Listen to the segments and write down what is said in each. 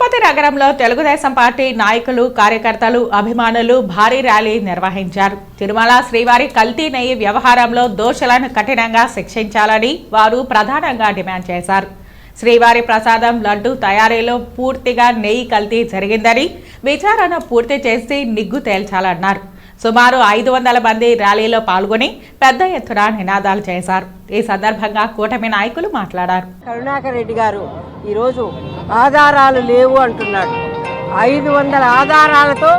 తిరుపతి నగరంలో తెలుగుదేశం పార్టీ నాయకులు కార్యకర్తలు అభిమానులు భారీ ర్యాలీ నిర్వహించారు. తిరుమల శ్రీవారి కల్తీ నెయ్యి వ్యవహారంలో దోషులను కఠినంగా శిక్షించాలని వారు ప్రధానంగా డిమాండ్ చేశారు. శ్రీవారి ప్రసాదం లడ్డు తయారీలో పూర్తిగా నెయ్యి కల్తీ జరిగిందని విచారణ పూర్తి చేసి నిగ్గు తేల్చాలన్నారు. సుమారు ఐదు వందల మంది ర్యాలీలో పాల్గొని పెద్ద ఎత్తున నినాదాలు చేశారు. ఈ సందర్భంగా కూటమి నాయకులు మాట్లాడారు. కరుణాకర్ రెడ్డి గారు ఈరోజు ఆధారాలు లేవు అంటున్నాడు. ఐదు వందల ఆధారాలతో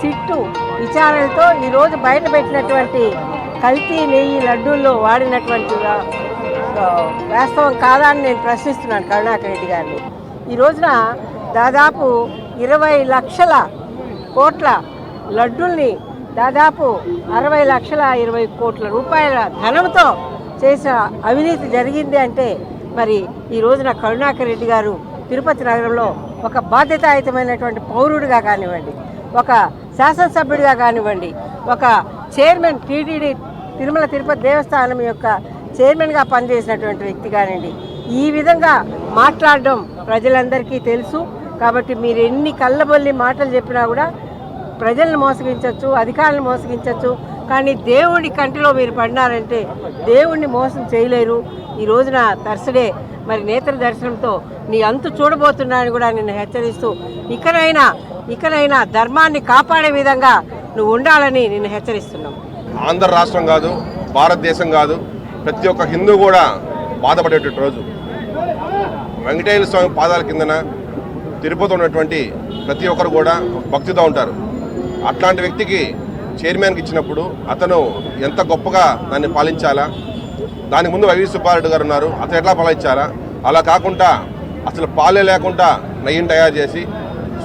సిట్టు విచారణతో ఈరోజు బయట పెట్టినటువంటి కల్తీ నెయ్యి లడ్డూల్లో వాడినటువంటి వాస్తవం కాదా అని నేను ప్రశ్నిస్తున్నాను కరుణాకర్ రెడ్డి గారిని. ఈ రోజున దాదాపు ఇరవై లక్షల కోట్ల లడ్డూల్ని దాదాపు అరవై లక్షల ఇరవై కోట్ల రూపాయల ధనంతో చేసిన అవినీతి జరిగింది అంటే మరి ఈ రోజున కరుణాకర్ రెడ్డి గారు తిరుపతి నగరంలో ఒక బాధ్యతాయుతమైనటువంటి పౌరుడిగా కానివ్వండి ఒక శాసనసభ్యుడిగా కానివ్వండి ఒక చైర్మన్ టీటీడీ తిరుమల తిరుపతి దేవస్థానం యొక్క చైర్మన్గా పనిచేసినటువంటి వ్యక్తి కానివ్వండి. ఈ విధంగా మాట్లాడడం ప్రజలందరికీ తెలుసు. కాబట్టి మీరు ఎన్ని కళ్ళబొల్లి మాటలు చెప్పినా కూడా ప్రజలను మోసగించవచ్చు అధికారులను మోసగించవచ్చు కానీ దేవుడి కంటిలో మీరు పడినారంటే దేవుణ్ణి మోసం చేయలేరు. ఈ రోజున థర్స్డే మరి నేత్ర దర్శనంతో నీ అంతు చూడబోతున్నానని కూడా నిన్ను హెచ్చరిస్తూ ఇకనైనా ఇకనైనా ధర్మాన్ని కాపాడే విధంగా నువ్వు ఉండాలని నిన్ను హెచ్చరిస్తున్నావు ఆంధ్ర రాష్ట్రం కాదు భారతదేశం కాదు ప్రతి ఒక్క హిందూ కూడా బాధపడేటటువంటి రోజు. వెంకటేశ్వర స్వామి పాదాల కిందన తిరుపతి ఉన్నటువంటి ప్రతి ఒక్కరు కూడా భక్తితో ఉంటారు. అట్లాంటి వ్యక్తికి చైర్మన్కి ఇచ్చినప్పుడు అతను ఎంత గొప్పగా దాన్ని పాలించాలా? దానికి ముందు వైవి సుబ్బారెడ్డి గారు ఉన్నారు. అతను ఎట్లా పాలిచ్చారా అలా కాకుండా అసలు పాలే లేకుండా నెయ్యిని తయారు చేసి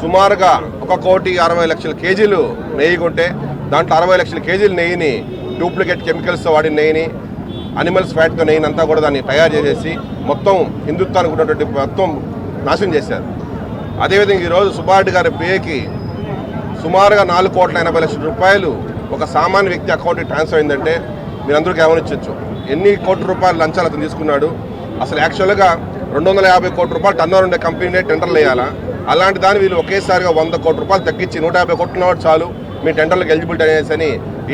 సుమారుగా ఒక కోటి అరవై లక్షల కేజీలు నెయ్యి కొంటే దాంట్లో అరవై లక్షల కేజీల నెయ్యిని డూప్లికేట్ కెమికల్స్తో వాడిన నెయ్యిని అనిమల్స్ ఫ్యాట్తో నెయ్యిని అంతా కూడా దాన్ని తయారు చేసేసి మొత్తం హిందుత్వానికి ఉన్నటువంటి మొత్తం నాశనం చేశారు. అదేవిధంగా ఈరోజు సుబ్బారెడ్డి గారి పేకి సుమారుగా నాలుగు కోట్ల ఎనభై లక్షల రూపాయలు ఒక సామాన్య వ్యక్తి అకౌంట్కి ట్రాన్స్ఫర్ అయిందంటే మీరందరూ గమనించవచ్చు. ఎన్ని కోట్ల రూపాయలు లంచాలు అతను తీసుకున్నాడు. అసలు యాక్చువల్గా రెండు వందల యాభై కోట్ల రూపాయలు టన్నర్ ఉండే కంపెనీనే టెండర్లు వేయాలా? అలాంటి దాన్ని వీళ్ళు ఒకేసారిగా వంద కోట్ల రూపాయలు తగ్గించి నూట యాభై కోట్లు ఉన్నవాడు చాలు. మీ టెండర్లకు ఎలిజిబిలిటీ అనేసి అని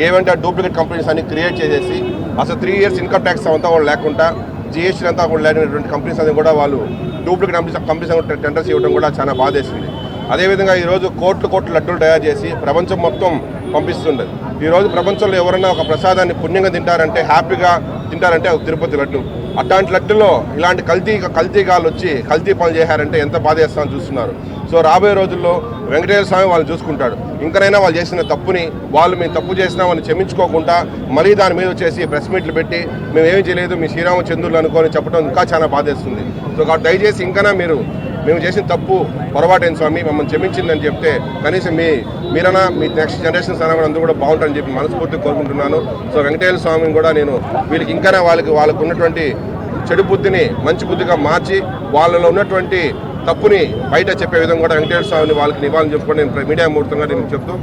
ఏమంటే డూప్లికేట్ కంపెనీస్ అన్ని క్రియేట్ చేసేసి అసలు త్రీ ఇయర్స్ ఇన్కమ్ ట్యాక్స్ అంతా కూడా లేకుండా జిఎస్టీ అంతా కూడా లేనటువంటి కంపెనీస్ అని కూడా వాళ్ళు డూప్లికేట్ కంపెనీస్ కంపెనీస్ టెండర్స్ ఇవ్వడం కూడా చాలా బాధేసింది. అదేవిధంగా ఈరోజు కోట్లు కోట్లు లడ్డూలు తయారు చేసి ప్రపంచం మొత్తం పంపిస్తుండదు. ఈరోజు ప్రపంచంలో ఎవరైనా ఒక ప్రసాదాన్ని పుణ్యంగా తింటారంటే హ్యాపీగా తింటారంటే తిరుపతి లడ్డు. అట్లాంటి లడ్డులో ఇలాంటి కల్తీ కల్తీగాలు వచ్చి కల్తీ పనులు చేశారంటే ఎంత బాధ చేస్తామని చూస్తున్నారు. సో రాబోయే రోజుల్లో వెంకటేశ్వర స్వామి వాళ్ళు చూసుకుంటాడు ఇంకనైనా వాళ్ళు చేసిన తప్పుని వాళ్ళు మేము తప్పు చేసినామని క్షమించుకోకుండా మరీ దాని మీద వచ్చేసి ప్రెస్ మీట్లు పెట్టి మేము ఏమీ చేయలేదు మీ శ్రీరామచంద్రులు అనుకొని చెప్పడం ఇంకా చాలా బాధేస్తుంది. సో కాబట్టి దయచేసి ఇంకనా మీరు మేము చేసిన తప్పు పొరపాటైన స్వామి మమ్మల్ని క్షమించిందని చెప్తే కనీసం మీ మీరన్నా మీ నెక్స్ట్ జనరేషన్స్ అన్న కూడా అందరూ కూడా బాగుంటారని చెప్పి మనస్ఫూర్తిగా కోరుకుంటున్నాను. సో వెంకటేశ్వర స్వామిని కూడా నేను వీళ్ళకి ఇంకానే వాళ్ళకి వాళ్ళకు ఉన్నటువంటి చెడు బుద్ధిని మంచి బుద్ధిగా మార్చి వాళ్ళలో ఉన్నటువంటి తప్పుని బయట చెప్పే విధంగా కూడా వెంకటేశ్వర స్వామిని వాళ్ళకి నివాళులు చెప్పుకొని నేను మీడియా మూర్తంగా నేను చెప్తూ